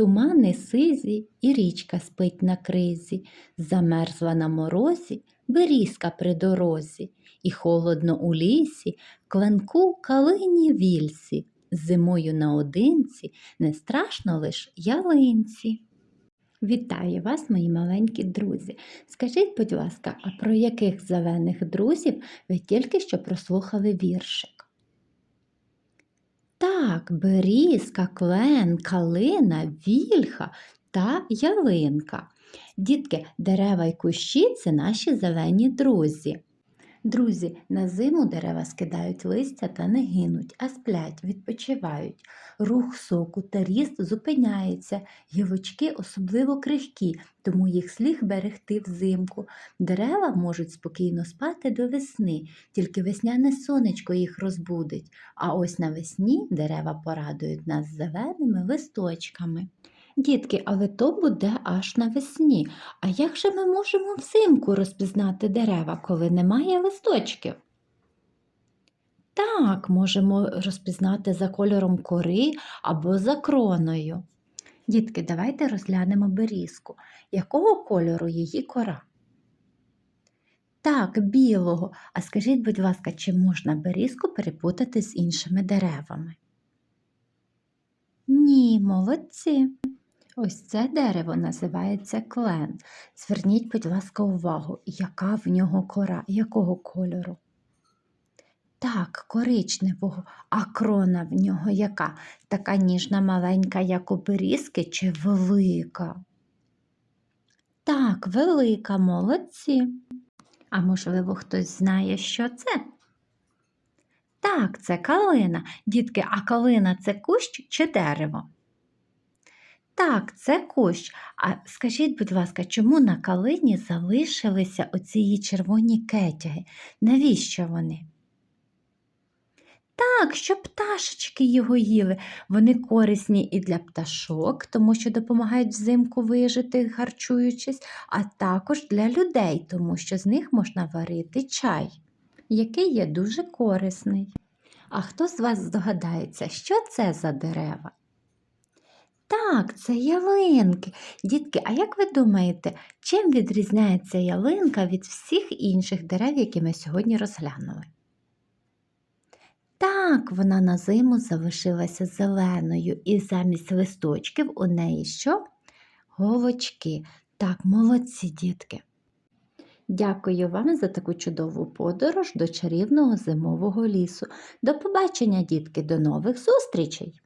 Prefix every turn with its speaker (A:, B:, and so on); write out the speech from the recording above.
A: Тумани сизі і річка спить на кризі, замерзла на морозі, берізка при дорозі, і холодно у лісі, кленку калині вільсі, зимою наодинці, не страшно лиш ялинці. Вітаю вас, мої маленькі друзі. Скажіть, будь ласка, а про яких зелених друзів ви тільки що прослухали віршик? Так, берізка, клен, калина, вільха та ялинка. Дітки, дерева й кущі це наші зелені друзі. Друзі, на зиму дерева скидають листя та не гинуть, а сплять, відпочивають. Рух соку та ріст зупиняється, гілочки особливо крихкі, тому їх слід берегти взимку. Дерева можуть спокійно спати до весни, тільки весняне сонечко їх розбудить. А ось навесні дерева порадують нас зеленими листочками. Дітки, але то буде аж навесні. А як же ми можемо взимку розпізнати дерева, коли немає листочків? Так, можемо розпізнати за кольором кори або за кроною. Дітки, давайте розглянемо берізку. Якого кольору її кора? Так, білого. А скажіть, будь ласка, чи можна берізку перепутати з іншими деревами? Ні, молодці. Ось це дерево називається клен. Зверніть, будь ласка, увагу, яка в нього кора, якого кольору? Так, коричневого, а крона в нього яка? Така ніжна маленька, як у берізки, чи велика? Так, велика, молодці. А можливо, хтось знає, що це? Так, це калина. Дітки, а калина це кущ чи дерево? Так, це кущ. А скажіть, будь ласка, чому на калині залишилися оці червоні кетяги? Навіщо вони? Так, щоб пташечки його їли. Вони корисні і для пташок, тому що допомагають взимку вижити, харчуючись, а також для людей, тому що з них можна варити чай, який є дуже корисний. А хто з вас здогадається, що це за дерева? Так, це ялинки. Дітки, а як ви думаєте, чим відрізняється ялинка від всіх інших дерев, які ми сьогодні розглянули? Так, вона на зиму залишилася зеленою, і замість листочків у неї що? Голочки. Так, молодці дітки. Дякую вам за таку чудову подорож до чарівного зимового лісу. До побачення, дітки, до нових зустрічей!